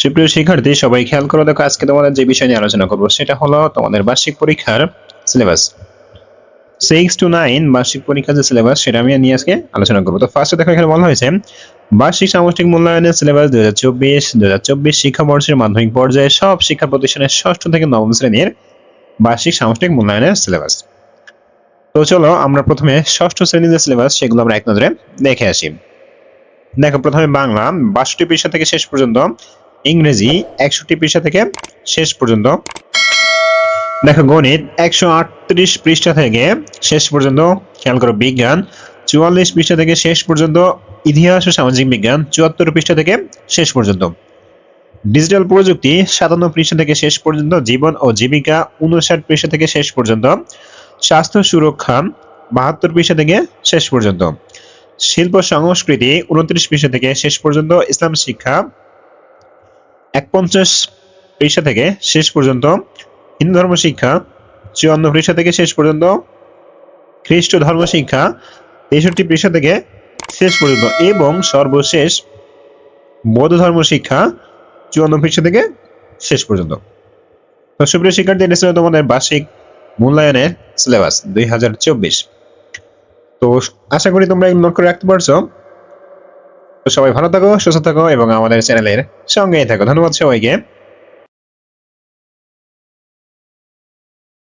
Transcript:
সুপ্রিয় শিক্ষার্থী, সবাই খেয়াল করো, দেখো আজকে তোমাদের যে বিষয় নিয়ে আলোচনা করব, সেটা হলো তোমাদের বার্ষিক পরীক্ষার সিলেবাস সিক্স টু নাইন বার্ষিক পরীক্ষার যে সিলেবাস সেটা আমি নিয়ে আজকে আলোচনা করব। তো ফার্স্টে দেখো এখানে বলা হয়েছে, বার্ষিক সামষ্টিক মূল্যায়নের সিলেবাস দুই হাজার চব্বিশ, দুই হাজার চব্বিশ শিক্ষাবর্ষের মাধ্যমিক পর্যায়ে সব শিক্ষা প্রতিষ্ঠানের ষষ্ঠ থেকে নবম শ্রেণির বার্ষিক সামষ্টিক মূল্যায়নের সিলেবাস তো চলো আমরা প্রথমে ষষ্ঠ শ্রেণির যে সিলেবাস সেগুলো আমরা এক নজরে দেখে আসি। দেখো প্রথমে বাংলা, বাষট্টি পৃষ্ঠা থেকে শেষ পর্যন্ত ইংরেজি একষট্টি পৃষ্ঠা থেকে শেষ পর্যন্ত। দেখো গণিত একশো আটত্রিশ পৃষ্ঠা থেকে শেষ পর্যন্ত। খেয়াল করো বিজ্ঞান, চুয়াল্লিশ পৃষ্ঠা থেকে শেষ পর্যন্ত। ইতিহাস ও সামাজিক বিজ্ঞান, চুয়াত্তর পৃষ্ঠা থেকে শেষ পর্যন্ত। ডিজিটাল প্রযুক্তি, সাতান্ন পৃষ্ঠা থেকে শেষ পর্যন্ত। জীবন ও জীবিকা, উনষাট পৃষ্ঠা থেকে শেষ পর্যন্ত। স্বাস্থ্য সুরক্ষা, বাহাত্তর পৃষ্ঠা থেকে শেষ পর্যন্ত। শিল্প সংস্কৃতি, উনত্রিশ পৃষ্ঠা থেকে শেষ পর্যন্ত। ইসলাম শিক্ষা একপঞ্চাশ পৃষ্ঠা থেকে শেষ পর্যন্ত হিন্দু ধর্ম শিক্ষা, চুয়ান্ন পৃষ্ঠা থেকে শেষ পর্যন্ত খ্রিস্ট ধর্ম শিক্ষা, তেষট্টি পৃষ্ঠা থেকে শেষ পর্যন্ত এবং সর্বশেষ বৌদ্ধ ধর্ম শিক্ষা, চুয়ান্ন পৃষ্ঠা থেকে শেষ পর্যন্ত। তো সুপ্রিয় শিক্ষার্থী, এটা ছিল তোমাদের বার্ষিক মূল্যায়নের সিলেবাস দুই হাজার চব্বিশ। তো আশা করি তোমরা নোট করে রাখতে পারছ। সবাই ভালো থাকো সুস্থ থাকো এবং আমাদের চ্যানেলের সঙ্গেই থাকো। ধন্যবাদ সবাইকে।